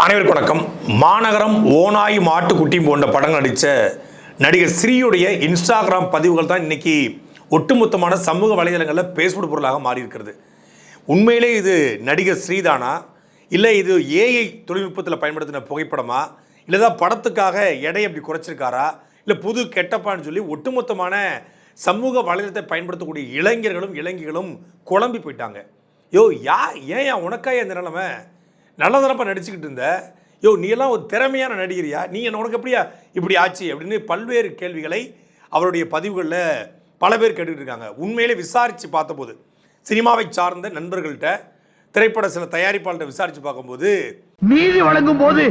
அனைவருக்கும் வணக்கம். மாநகரம் ஓனாய் மாட்டுக்குட்டி போன்ற படங்கள் நடித்த நடிகர் ஸ்ரீயுடைய இன்ஸ்டாகிராம் பதிவுகள் தான் இன்னைக்கு ஒட்டுமொத்தமான சமூக வலைதளங்களில் பேசுபடு பொருளாக மாறியிருக்கிறது. உண்மையிலே இது நடிகர் ஸ்ரீதானா? இல்லை இது ஏஐ தொழில்நுட்பத்தில் பயன்படுத்தின புகைப்படமா? இல்லை தான் படத்துக்காக எடை அப்படி குறைச்சிருக்காரா? இல்லை புது கெட்டப்பான்னு சொல்லி ஒட்டுமொத்தமான சமூக வலைதளத்தை பயன்படுத்தக்கூடிய இளைஞர்களும் இளைஞர்களும் குழம்பி போயிட்டாங்க. யோ யா ஏன் உனக்கா இந்த நிலைமை? நல்ல தரப்பா நடிச்சுக்கிட்டு இருந்த யோ நீ எல்லாம் ஒரு திறமையான நடிகரியா? நீ என்ன உனக்கு எப்படியா இப்படி ஆச்சு? அப்படின்னு பல்வேறு கேள்விகளை அவருடைய பதிவுகளில் பல பேர் கேட்டுக்கிட்டு இருக்காங்க. உண்மையிலே விசாரித்து பார்த்தபோது சினிமாவை சார்ந்த நண்பர்கள்ட்ட திரைப்பட சில தயாரிப்பாளர்கிட்ட விசாரித்து பார்க்கும்போது நீதி வழங்கும் போது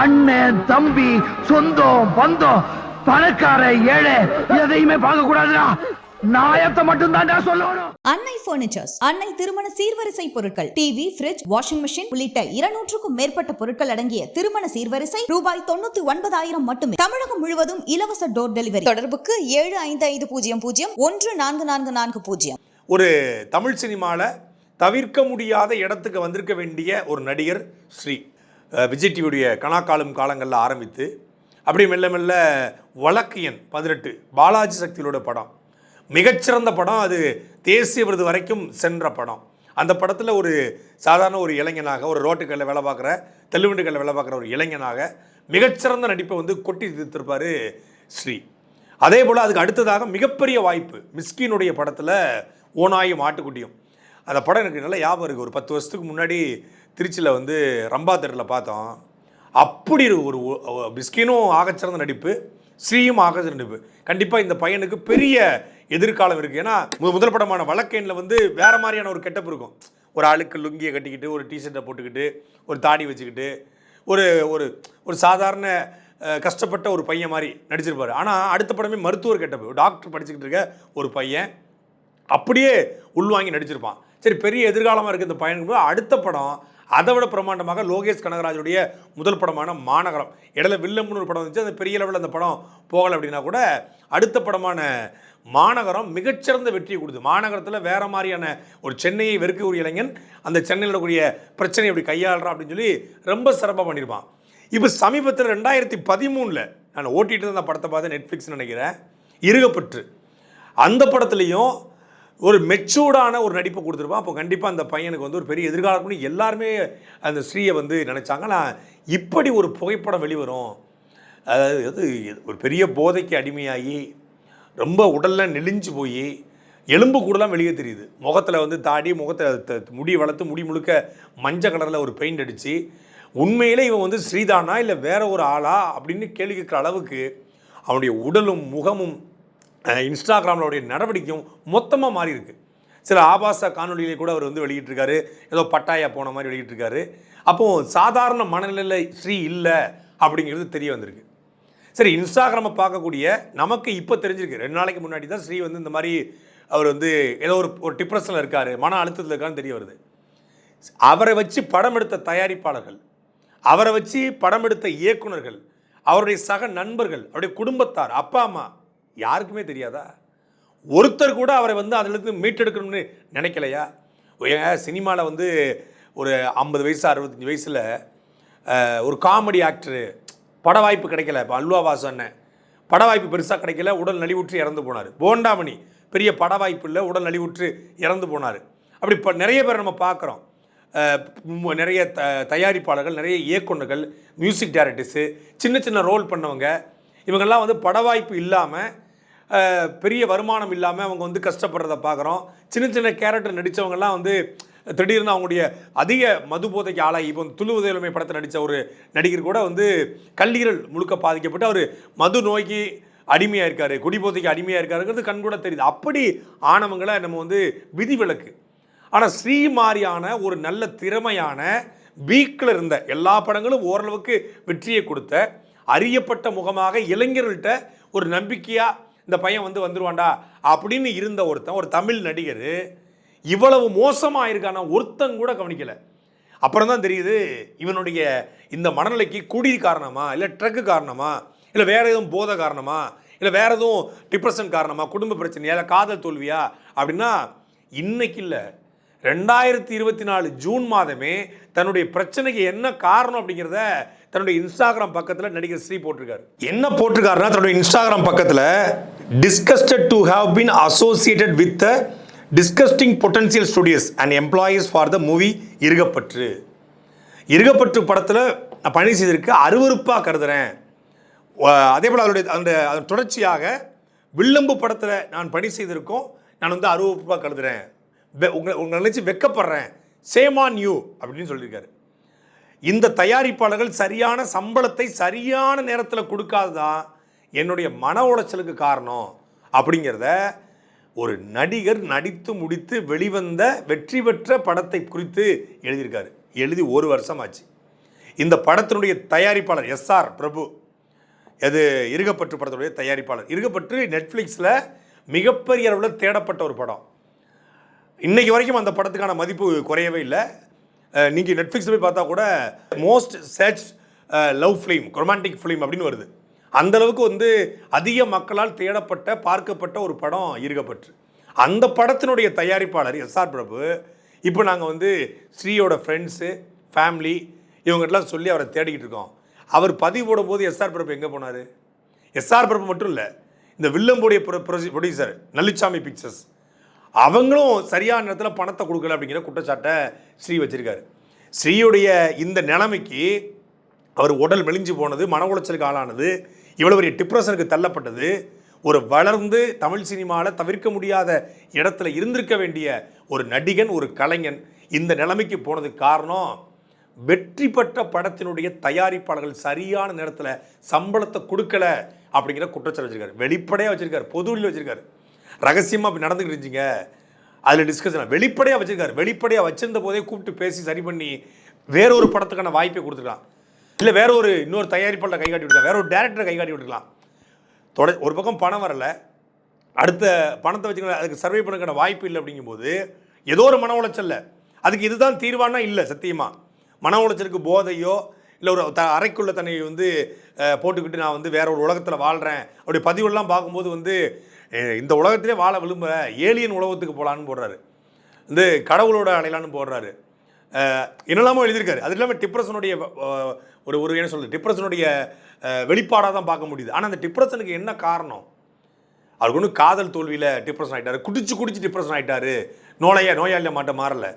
அண்ணன் தம்பி சொந்தம் பந்தம் பணக்கார ஏழை எதையுமே பார்க்க கூடாதுடா நாயத்தை மட்டும் தான்டா சொல்லணும். அன்னை பர்னிச்சர்ஸ் அன்னை திருமண சீர்வரிசை பொருட்கள் டிவி ஃபிரிட்ஜ் வாஷிங் மிஷின் உள்ளிட்ட இருநூற்றுக்கும் மேற்பட்ட பொருட்கள் அடங்கிய திருமண சீர்வரிசை ரூபாய் தொண்ணூத்தி ஒன்பதாயிரம் மட்டுமே. தமிழகம் முழுவதும் இலவச டோர் டெலிவரி தொடர்புக்கு ஏழு ஐந்து ஐந்து பூஜ்ஜியம் பூஜ்ஜியம் ஒன்று நான்கு நான்கு நான்கு பூஜ்ஜியம். ஒரு தமிழ் சினிமாவில் தவிர்க்க முடியாத இடத்துக்கு வந்திருக்க வேண்டிய ஒரு நடிகர் ஸ்ரீ விஜய் டிவியுடைய கணாக்காலும் காலங்களில் ஆரம்பித்து அப்படி மெல்ல மெல்ல வழக்கியன் பதினெட்டு பாலாஜி சக்தியோட படம். மிகச்சிறந்த படம். அது தேசிய விருது வரைக்கும் சென்ற படம். அந்த படத்தில் ஒரு சாதாரண ஒரு இளைஞனாக ஒரு ரோட்டுக்கல்ல வேலை பார்க்குற தெல்லுவண்டுகளில் வேலை பார்க்குற ஒரு இளைஞனாக மிகச்சிறந்த நடிப்பை வந்து கொட்டி தீர்த்திருப்பார் ஸ்ரீ. அதே போல் அதுக்கு அடுத்ததாக மிகப்பெரிய வாய்ப்பு மிஸ்கினுடைய படத்தில் ஓனாயும் ஆட்டுக்குட்டியும். அந்த படம் எனக்கு நல்லா ஞாபகம் இருக்குது ஒரு பத்து வருஷத்துக்கு முன்னாடி திருச்சியில் வந்து ரம்பா தேட்டரில் பார்த்தோம். அப்படி ஒரு ஒரு மிஸ்கினும் ஆகச்சிறந்த நடிப்பு ஸ்ரீயும் ஆகச்சிறந்த நடிப்பு. கண்டிப்பாக இந்த பையனுக்கு பெரிய எதிர்காலம் இருக்குது ஏன்னா முதல் படமான வழக்கெண்ணில் வந்து வேறு மாதிரியான ஒரு கெட்டப் இருக்கும். ஒரு ஆளுக்கு லுங்கியை கட்டிக்கிட்டு ஒரு டிஷர்ட்டை போட்டுக்கிட்டு ஒரு தாடி வச்சுக்கிட்டு ஒரு ஒரு ஒரு சாதாரண கஷ்டப்பட்ட ஒரு பையன் மாதிரி நடிச்சிருப்பார். ஆனால் அடுத்த படமே மருத்துவர் கெட்டப் டாக்டர் படிச்சுக்கிட்டு இருக்க ஒரு பையன் அப்படியே உள்வாங்கி நடிச்சிருப்பான். சரி பெரிய எதிர்காலமாக இருக்குது இந்த பையனுக்கு. அடுத்த படம் அதை விட பிரமாண்டமாக லோகேஷ் கனகராஜுடைய முதல் படமான மாநகரம். இடையில வில்லம்னு ஒரு படம் வந்துச்சு. அந்த பெரிய லெவலில் அந்த படம் போகலை அப்படின்னா கூட அடுத்த படமான மாநகரம் மிகச்சிறந்த வெற்றியை கொடுது மாநகரத்தில் வேற மாதிரியான ஒரு சென்னையை வெறுக்கக்கூடிய இளைஞன் அந்த சென்னையில் இருக்கக்கூடிய பிரச்சனையை எப்படி கையாளுறான் அப்படின்னு சொல்லி ரொம்ப சிறப்பாக பண்ணியிருப்பான் இப்போ சமீபத்தில் ரெண்டாயிரத்தி பதிமூணில் நான் ஓட்டிகிட்டு இருந்த படத்தை பார்த்து நெட்ஃப்ளிக்ஸ் நினைக்கிறேன். இருகப்பற்று. அந்த படத்துலையும் ஒரு மெச்சூர்டான ஒரு நடிப்பை கொடுத்துருப்பான். அப்போ கண்டிப்பாக அந்த பையனுக்கு வந்து ஒரு பெரிய எதிர்காலம்னு எல்லாருமே அந்த ஸ்ரீயை வந்து நினச்சாங்க. நான் இப்படி ஒரு புகைப்படம் வெளிவரும். அதாவது அது ஒரு பெரிய போதைக்கு அடிமையாகி ரொம்ப உடலில் நெளிஞ்சு போய் எலும்பு கூடலாம் வெளியே தெரியுது. முகத்தில் வந்து தாடி முகத்தில் முடி வளர்த்து முடி முழுக்க மஞ்சள் கலரில் ஒரு பெயிண்ட் அடித்து உண்மையிலே இவன் வந்து ஸ்ரீதானா இல்லை வேற ஒரு ஆளா அப்படின்னு கேள்வி கேட்குற அளவுக்கு அவனுடைய உடலும் முகமும் இன்ஸ்டாகிராமோடைய அவருடைய நடவடிக்கையும் மொத்தமாக மாறி இருக்கு. சில ஆபாச காணொலிகளை கூட அவர் வந்து வெளியிட்டிருக்காரு. ஏதோ பட்டாயா போன மாதிரி வெளியிட்டிருக்காரு. அப்போது சாதாரண மனநிலை ஸ்ரீ இல்லை அப்படிங்கிறது தெரிய வந்திருக்கு. சரி இன்ஸ்டாகிராமை பார்க்கக்கூடிய நமக்கு இப்போ தெரிஞ்சிருக்கு. ரெண்டு நாளைக்கு முன்னாடி தான் ஸ்ரீ வந்து இந்த மாதிரி அவர் வந்து ஏதோ ஒரு ஒரு டிப்ரெஷனில் இருக்கார். மன அழுத்தத்தில் இருக்கான்னு தெரிய வருது. அவரை வச்சு படம் எடுத்த தயாரிப்பாளர்கள் அவரை வச்சு படம் எடுத்த இயக்குனர்கள் அவருடைய சக நண்பர்கள் அவருடைய குடும்பத்தார் அப்பா அம்மா யாருக்குமே தெரியாதா? ஒருத்தர் கூட அவரை வந்து அதிலிருந்து மீட்டெடுக்கணும்னு நினைக்கலையா? ஏங்க சினிமாவில் வந்து ஒரு ஐம்பது வயசு அறுபத்தஞ்சி வயசில் ஒரு காமெடி ஆக்டரு பட வாய்ப்பு கிடைக்கல. இப்போ அல்வா வாசு அண்ணன். பட வாய்ப்பு பெருசாக கிடைக்கல. உடல் நலிவுற்று இறந்து போனார். போண்டாமணி பெரிய பட வாய்ப்பு இல்லை. உடல் நலிவுற்று இறந்து போனார். அப்படி இப்போ நிறைய பேர் நம்ம பார்க்குறோம் நிறைய த தயாரிப்பாளர்கள் நிறைய இயக்குனர்கள் மியூசிக் டைரக்டர்ஸு சின்ன சின்ன ரோல் பண்ணவங்க இவங்கெல்லாம் வந்து பட வாய்ப்பு இல்லாமல் பெரிய வருமானம் இல்லாமல் அவங்க வந்து கஷ்டப்படுறத பார்க்குறோம் சின்ன சின்ன கேரக்டர் நடித்தவங்கெல்லாம் வந்து திடீர்னு அவங்களுடைய அதிக மது போதைக்கு ஆளாகி இப்போ துளு உதயலுமை படத்தில் நடித்த ஒரு நடிகர் கூட வந்து கல்லீரல் முழுக்க பாதிக்கப்பட்டு அவர் மது நோய்க்கு அடிமையாக இருக்காரு குடிபோதைக்கு அடிமையாக இருக்காருங்கிறது கண் கூட தெரியுது. அப்படி ஆனவங்களை நம்ம வந்து விதிவிலக்கு. ஆனால் ஸ்ரீ மாதிரியான ஒரு நல்ல திறமையான வீக்கில் இருந்த எல்லா படங்களும் ஓரளவுக்கு வெற்றியை கொடுத்த அறியப்பட்ட முகமாக இளைஞர்கள்ட்ட ஒரு நம்பிக்கையாக இந்த பையன் வந்து வந்துருவான்டா அப்படின்னு இருந்த ஒருத்தன் ஒரு தமிழ் நடிகர் இவ்வளவு மோசமாக இருக்கான ஒருத்தன் கூட கவனிக்கலை. அப்புறம் தான் தெரியுது இவனுடைய இந்த மனநிலைக்கு குடி காரணமா இல்லை ட்ரக்கு காரணமா இல்லை வேறு எதுவும் போதை காரணமா இல்லை வேறு எதுவும் டிப்ரெஷன் காரணமா குடும்ப பிரச்சனையா இல்லை காதல் தோல்வியா அப்படின்னா இன்னைக்கு இல்லை. ரெண்டாயிரத்தி இருபத்தி நாலு ஜூன் மாதமே தன்னுடைய பிரச்சனைக்கு என்ன காரணம் அப்படிங்கிறத தன்னுடைய இன்ஸ்டாகிராம் பக்கத்தில் நடிகர் ஸ்ரீ போட்டிருக்காரு. என்ன போட்டிருக்காருன்னா தன்னுடைய இன்ஸ்டாகிராம் பக்கத்தில் disgusted to have been associated with the disgusting potential studios and employees for the movie Irugapatru Irugapatru படத்தில் நான் பணி செய்திருக்கு அருவருப்பாக கருதுறேன். அதே போல் அதனுடைய அந்த தொடர்ச்சியாக வில்லம்பு படத்தில் நான் பணி செய்திருக்கோம் நான் வந்து அருவருப்பாக கருதுறேன். உங்களை உங்களை நினச்சி வெக்கப்படுறேன். சேம் ஆன் யூ அப்படின்னு சொல்லியிருக்காரு. இந்த தயாரிப்பாளர்கள் சரியான சம்பளத்தை சரியான நேரத்தில் கொடுக்காதுதான் என்னுடைய மன உளைச்சலுக்கு காரணம் அப்படிங்கிறத ஒரு நடிகர் நடித்து முடித்து வெளிவந்த வெற்றி பெற்ற படத்தை குறித்து எழுதியிருக்காரு. எழுதி ஒரு வருஷம் ஆச்சு இந்த படத்தினுடைய தயாரிப்பாளர் எஸ்ஆர் பிரபு. அது இருகப்பற்று படத்துடைய தயாரிப்பாளர். இருகப்பற்று நெட்ஃப்ளிக்ஸில் மிகப்பெரிய அளவில் தேடப்பட்ட ஒரு படம். இன்னைக்கு வரைக்கும் அந்த படத்துக்கான மதிப்பு குறையவே இல்லை. நீங்கள் நெட்ஃப்ளிக்ஸ் போய் பார்த்தா கூட most search love film romantic film அப்படின்னு வருது. அந்த அளவுக்கு வந்து அதிக மக்களால் தேடப்பட்ட பார்க்கப்பட்ட ஒரு படம் இருக்கப்பட்டு. அந்த படத்தினுடைய தயாரிப்பாளர் எஸ்ஆர் பிரபு இப்போ நாங்கள் வந்து ஸ்ரீயோட ஃப்ரெண்ட்ஸு ஃபேமிலி இவங்ககிட்டலாம் சொல்லி அவரை தேடிக்கிட்டு இருக்கோம். அவர் பதிவு போடும்போது எஸ்ஆர் பிரபு எங்கே போனார்? எஸ்ஆர் பிரபு மட்டும் இல்லை இந்த வில்லம்புடைய ப்ரொடியூசர் நல்லிச்சாமி பிக்சர்ஸ் அவங்களும் சரியான நேரத்தில் பணத்தை கொடுக்கல அப்படிங்கிற குற்றச்சாட்டை ஸ்ரீ வச்சிருக்காரு. ஸ்ரீயுடைய இந்த நிலைமைக்கு அவர் உடல் மெலிஞ்சு போனது மன உளைச்சலுக்கு ஆளானது இவ்வளோ பெரிய டிப்ரெஷனுக்கு தள்ளப்பட்டது ஒரு வளர்ந்து தமிழ் சினிமாவில் தவிர்க்க முடியாத இடத்துல இருந்திருக்க வேண்டிய ஒரு நடிகன் ஒரு கலைஞன் இந்த நிலைமைக்கு போனதுக்கு காரணம் வெற்றி பெற்ற படத்தினுடைய தயாரிப்பாளர்கள் சரியான நேரத்தில் சம்பளத்தை கொடுக்கல அப்படிங்கிற குற்றச்சாட்டு வச்சிருக்காரு. வெளிப்படையாக வச்சிருக்காரு. பொதுவெளியில் வச்சிருக்காரு. ரகசியமாக அப்படி நடந்துக்கிட்டு இருந்துச்சுங்க. அதில் டிஸ்கஷன் வெளிப்படையாக வச்சுருக்காரு. வெளிப்படையாக வச்சிருந்த போதே கூப்பிட்டு பேசி சரி பண்ணி வேற ஒரு படத்துக்கான வாய்ப்பை கொடுத்துருக்கலாம் இல்லை வேற ஒரு இன்னொரு தயாரிப்பாளர் கை காட்டி விட்டுருக்கலாம் வேற ஒரு டேரக்டரை கை காட்டி விட்டுருக்கலாம் தொட ஒரு பக்கம் பணம் வரல. அடுத்த பணத்தை வச்சுக்க அதுக்கு சர்வே பண்ணுறதுக்கான வாய்ப்பு இல்லை அப்படிங்கும்போது ஏதோ ஒரு மன உளைச்சல்ல அதுக்கு இதுதான் தீர்வானா இல்லை சத்தியமாக மன உளைச்சலுக்கு போதையோ இல்லை ஒரு த அறைக்குள்ள தன்னை வந்து போட்டுக்கிட்டு நான் வந்து வேற ஒரு உலகத்தில் வாழ்கிறேன் அப்படி பதிவுலாம் பார்க்கும்போது வந்து இந்த உலகத்திலே வாழ விரும்புகிற ஏலியன் உலகத்துக்கு போகலான்னு போடுறாரு. வந்து கடவுளோட அடையலான்னு போடுறாரு. என்னெல்லாமோ எழுதியிருக்காரு. அது இல்லாமல் டிப்ரெஷனுடைய ஒரு ஒரு என்ன சொல்கிறது டிப்ரெஷனுடைய வெளிப்பாடாக தான் பார்க்க முடியுது. ஆனால் அந்த டிப்ரெஷனுக்கு என்ன காரணம்? அவருக்கு ஒன்றும் காதல் தோல்வியில் டிப்ரெஷன் ஆகிட்டாரு குடிச்சு குடிச்சு டிப்ரெஷன் ஆகிட்டாரு நோளையா நோயாளிய மாட்ட மாறலை.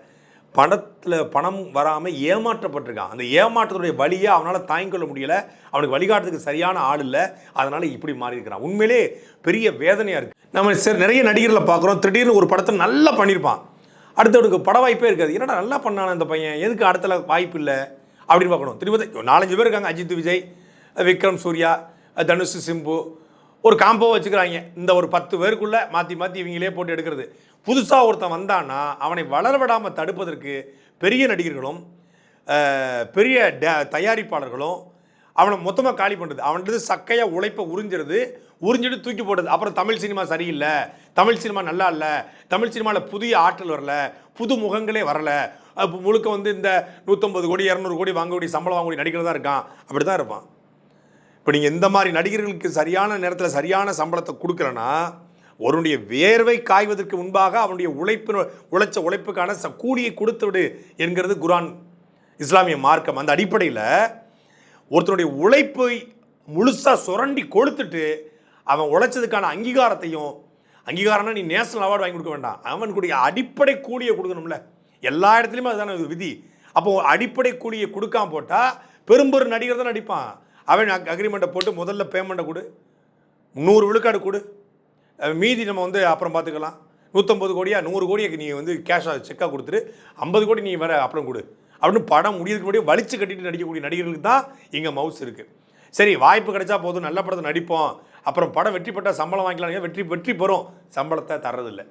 பணத்தில் பணம் வராமல் ஏமாற்றப்பட்டிருக்கான். அந்த ஏமாற்றத்துடைய வழியை அவனால் தாங்கிக் கொள்ள அவனுக்கு வழிகாட்டுறதுக்கு சரியான ஆள் இல்லை. அதனால் இப்படி மாறி இருக்கிறான் உண்மையிலே பெரிய வேதனையாக இருக்குது நம்ம சரி நிறைய நடிகர்களை பார்க்குறோம். திடீர்னு ஒரு படத்தை நல்லா பண்ணியிருப்பான். அடுத்தவனுக்கு பட வாய்ப்பே இருக்காது. என்னடா நல்லா பண்ணான அந்த பையன்? எதுக்கு அடுத்த வாய்ப்பு இல்லை? அப்படின்னு பார்க்கணும். திரும்ப நாலஞ்சு பேர் இருக்காங்க. அஜித் விஜய் விக்ரம் சூர்யா தனுஷ் சிம்பு. ஒரு காம்போ வச்சுக்கிறாங்க. இந்த ஒரு பத்து பேருக்குள்ளே மாற்றி மாற்றி இவங்களே போட்டு எடுக்கிறது. புதுசாக ஒருத்தன் வந்தான்னா அவனை வளர விடாமல் தடுப்பதற்கு பெரிய நடிகர்களும் பெரிய டே- தயாரிப்பாளர்களும் அவனை மொத்தமாக காலி பண்ணுறது அவன்றது சக்கையாக உழைப்பை உறிஞ்சிறது உறிஞ்சிட்டு தூக்கி போடுறது. அப்புறம் தமிழ் சினிமா சரியில்லை. தமிழ் சினிமா நல்லா இல்லை. தமிழ் சினிமாவில் புதிய ஆற்றல் வரல. புது முகங்களே வரல. அப்போ முழுக்க வந்து இந்த நூற்றம்பது கோடி இரநூறு கோடி வாங்கக்கூடிய சம்பளம் வாங்கக்கூடிய நடிகர் தான் இருக்கான். அப்படி தான் இருப்பான். இப்போ நீங்கள் இந்த மாதிரி நடிகர்களுக்கு சரியான நேரத்தில் சரியான சம்பளத்தை கொடுக்குறேன்னா ஒருவனுடைய வேர்வை காய்வதற்கு முன்பாக அவனுடைய உழைப்பு உழைச்ச உழைப்புக்கான ச கூலியை கொடுத்து விடு என்கிறது குரான் இஸ்லாமிய மார்க்கம். அந்த அடிப்படையில் ஒருத்தனுடைய உழைப்பை முழுசாக சுரண்டி கொளுத்துட்டு அவன் உழைச்சதுக்கான அங்கீகாரத்தையும் அங்கீகாரம்னா நீ நேஷனல் அவார்டு வாங்கி கொடுக்க வேண்டாம். அவனுக்குடைய அடிப்படை கூலியை கொடுக்கணும்ல. எல்லா இடத்துலையுமே அதுதானே விதி. அப்போ அடிப்படை கூலியை கொடுக்காம போட்டால் பெரும்பெரும் நடிகர் தான் நடிப்பான். அவன் அக்ரிமெண்ட்டை போட்டு முதல்ல பேமெண்ட்டை கொடு. நூறு விழுக்காடு கொடு. மீதி நம்ம வந்து அப்புறம் பார்த்துக்கலாம். நூற்றம்பது கோடியா நூறு கோடியாக நீ வந்து கேஷாக செக்காக கொடுத்துட்டு ஐம்பது கோடி நீ வேற அப்புறம் கொடு. அப்படின்னு படம் முடியறதுக்கு முன்னாடி வலிச்சு கட்டிட்டு நடிக்கக்கூடிய நடிகர்களுக்கு தான் இங்கே மவுஸ் இருக்குது சரி வாய்ப்பு கிடைச்சா போதும் நல்ல படத்தை நடிப்போம். அப்புறம் படம் வெற்றி பெற்றால் சம்பளம் வாங்கிக்கலாம் வெற்றி வெற்றி பெறும். சம்பளத்தை தர்றதில்லை.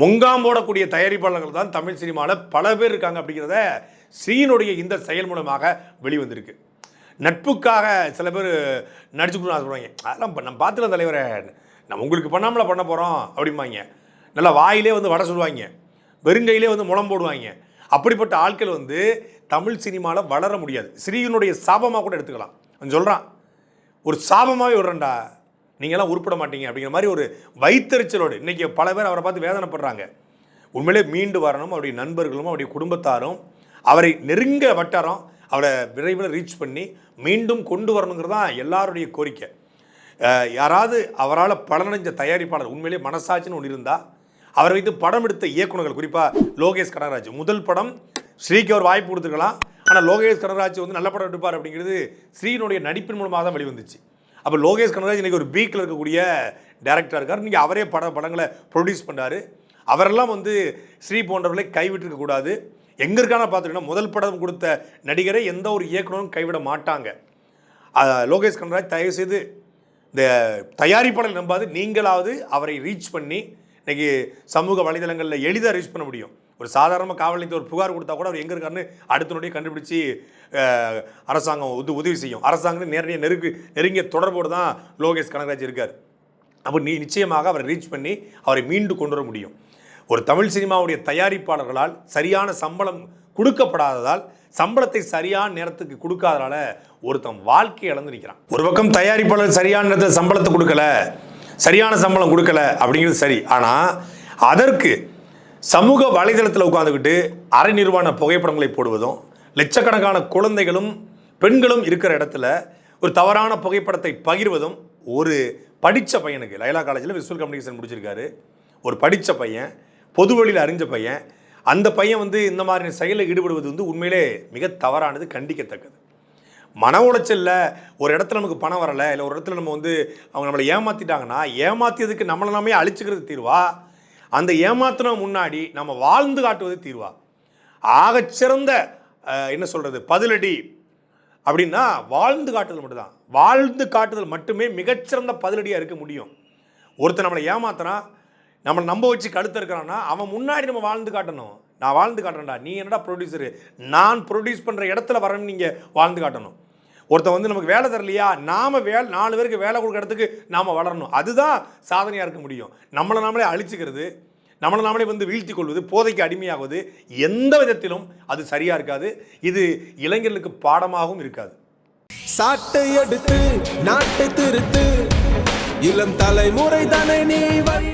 முங்காம் போடக்கூடிய தயாரிப்பாளர்கள் தான் தமிழ் சினிமாவில் பல பேர் இருக்காங்க அப்படிங்கிறத ஸ்ரீனுடைய இந்த செயல் மூலமாக வெளிவந்திருக்கு. நட்புக்காக சில பேர் நடிச்சு ஆசைப்படுவாங்க. அதெல்லாம் நம்ம பார்த்துக்கலாம் தலைவரை. நம்ம உங்களுக்கு பண்ணாமல பண்ண போகிறோம் அப்படிம்பாங்க. நல்லா வாயிலே வந்து வடை சொல்லுவாங்க. வெறுங்கையிலே வந்து முளம் போடுவாங்க. அப்படிப்பட்ட ஆட்கள் வந்து தமிழ் சினிமாவில் வளர முடியாது. ஸ்ரீயினுடைய சாபமாக கூட எடுத்துக்கலாம். அவன் சொல்கிறான் ஒரு சாபமாகவே விடுறேன்டா. நீங்களாம் உருப்பட மாட்டீங்க. அப்படிங்கிற மாதிரி ஒரு வைத்தறிச்சலோடு இன்றைக்கி பல பேர் அவரை பார்த்து வேதனைப்படுறாங்க. உண்மையிலே மீண்டு வரணும். அவருடைய நண்பர்களும் அவருடைய குடும்பத்தாரும் அவரை நெருங்க வட்டாரம் அவரை விரைவில் ரீச் பண்ணி மீண்டும் கொண்டு வரணுங்கிறது தான் எல்லாருடைய கோரிக்கை. யாராவது அவரால் பலனடைஞ்ச தயாரிப்பாளர் உண்மையிலே மனசாட்சின்னு ஒன்று இருந்தால் அவரை வைத்து படம் எடுத்த இயக்குனர்கள் குறிப்பாக லோகேஷ் கனகராஜ். முதல் படம் ஸ்ரீக்கு அவர் வாய்ப்பு கொடுத்துருக்கலாம். ஆனால் லோகேஷ் கனகராஜ் வந்து நல்ல படம் எடுப்பார் அப்படிங்கிறது ஸ்ரீனுடைய நடிப்பின் மூலமாக தான் வெளிவந்துச்சு. அப்போ லோகேஷ் கனகராஜ் இன்றைக்கி ஒரு பீக்கில் இருக்கக்கூடிய டேரக்டர் இருக்கார். இன்றைக்கி அவரே பட படங்களை ப்ரொடியூஸ் பண்ணார் அவரெல்லாம் வந்து ஸ்ரீ போன்றவர்களை கைவிட்டிருக்கக்கூடாது எங்கே இருக்கான பார்த்துக்கிட்டோம்னா முதல் படம் கொடுத்த நடிகரை எந்த ஒரு இயக்குனரும் கைவிட மாட்டாங்க. லோகேஷ் கனகராஜ் தயவு செய்து இந்த தயாரிப்பாளர் நம்பாது நீங்களாவது அவரை ரீச் பண்ணி இன்றைக்கி சமூக வலைதளங்களில் எளிதாக ரீச் பண்ண முடியும். ஒரு சாதாரணமாக காவல் நிலையத்தில் ஒரு புகார் கொடுத்தா கூட அவர் எங்கே இருக்காருன்னு அடுத்த நொடியே கண்டுபிடிச்சி அரசாங்கம் உது உதவி செய்யும். அரசாங்கம் நேரடியாக நெருக்கு நெருங்கிய தொடர்போடு தான் லோகேஷ் கனகராஜ் இருக்கார். அப்போ நீ நிச்சயமாக அவரை ரீச் பண்ணி அவரை மீண்டு கொண்டு வர முடியும். ஒரு தமிழ் சினிமாவுடைய தயாரிப்பாளர்களால் சரியான சம்பளம் கொடுக்கப்படாததால் சம்பளத்தை சரியான நேரத்துக்கு கொடுக்காதனால ஒருத்தன் வாழ்க்கை இழந்து நிற்கிறான் ஒரு பக்கம் தயாரிப்பாளர் சரியான நேரத்தில் சம்பளத்தை கொடுக்கல சரியான சம்பளம் கொடுக்கல அப்படிங்கிறது சரி. ஆனால் அதற்கு சமூக வலைதளத்தில் உட்காந்துக்கிட்டு அரை நிர்வாண புகைப்படங்களை போடுவதும் லட்சக்கணக்கான குழந்தைகளும் பெண்களும் இருக்கிற இடத்துல ஒரு தவறான புகைப்படத்தை பகிர்வதும் ஒரு படித்த பையனுக்கு லைலா காலேஜில் விசுவல் கம்யூனிகேஷன் முடிச்சிருக்காரு. ஒரு படித்த பையன் பொது வழியில் அறிஞ்ச பையன் அந்த பையன் வந்து இந்த மாதிரி செயலில் ஈடுபடுவது வந்து உண்மையிலே மிக தவறானது கண்டிக்கத்தக்கது. மன உளைச்சல்ல ஒரு இடத்துல நமக்கு பணம் வரலை இல்லை ஒரு இடத்துல நம்ம வந்து அவங்க நம்மளை ஏமாற்றிட்டாங்கன்னா ஏமாற்றியதுக்கு நம்மளை நாமே அழிச்சுக்கிறது தீர்வா? அந்த ஏமாத்தின முன்னாடி நம்ம வாழ்ந்து காட்டுவது தீர்வா? ஆகச்சிறந்த என்ன சொல்கிறது பதிலடி அப்படின்னா வாழ்ந்து காட்டுதல் மட்டும்தான். வாழ்ந்து காட்டுதல் மட்டுமே மிகச்சிறந்த பதிலடியாக இருக்க முடியும். ஒருத்தன் நம்மளை ஏமாத்தினா நம்மளை நம்ப வச்சு கழுத்து இருக்கிறான்னா அவன் முன்னாடி நம்ம வாழ்ந்து காட்டணும். நான் வாழ்ந்து காட்டுறேன்டா நீ என்னடா ப்ரொடியூசரு நான் ப்ரொடியூஸ் பண்ணுற இடத்துல வரேன்னு நீங்கள் வாழ்ந்து காட்டணும். ஒருத்தன் வந்து நமக்கு வேலை தரலையா? நாம் வேலை நாலு பேருக்கு வேலை கொடுக்குற இடத்துக்கு நாம் வளரணும். அதுதான் சாதனையாக இருக்க முடியும். நம்மளை நாமளே அழிச்சிக்கிறது நம்மளை நாமளே வந்து வீழ்த்தி கொள்வது போதைக்கு அடிமையாகுவது எந்த விதத்திலும் அது சரியாக இருக்காது. இது இளைஞர்களுக்கு பாடமாகவும் இருக்காது. சாட்டை எடுத்து நாட்டை திருத்து இளம் தலைமுறை தானே நீ வழி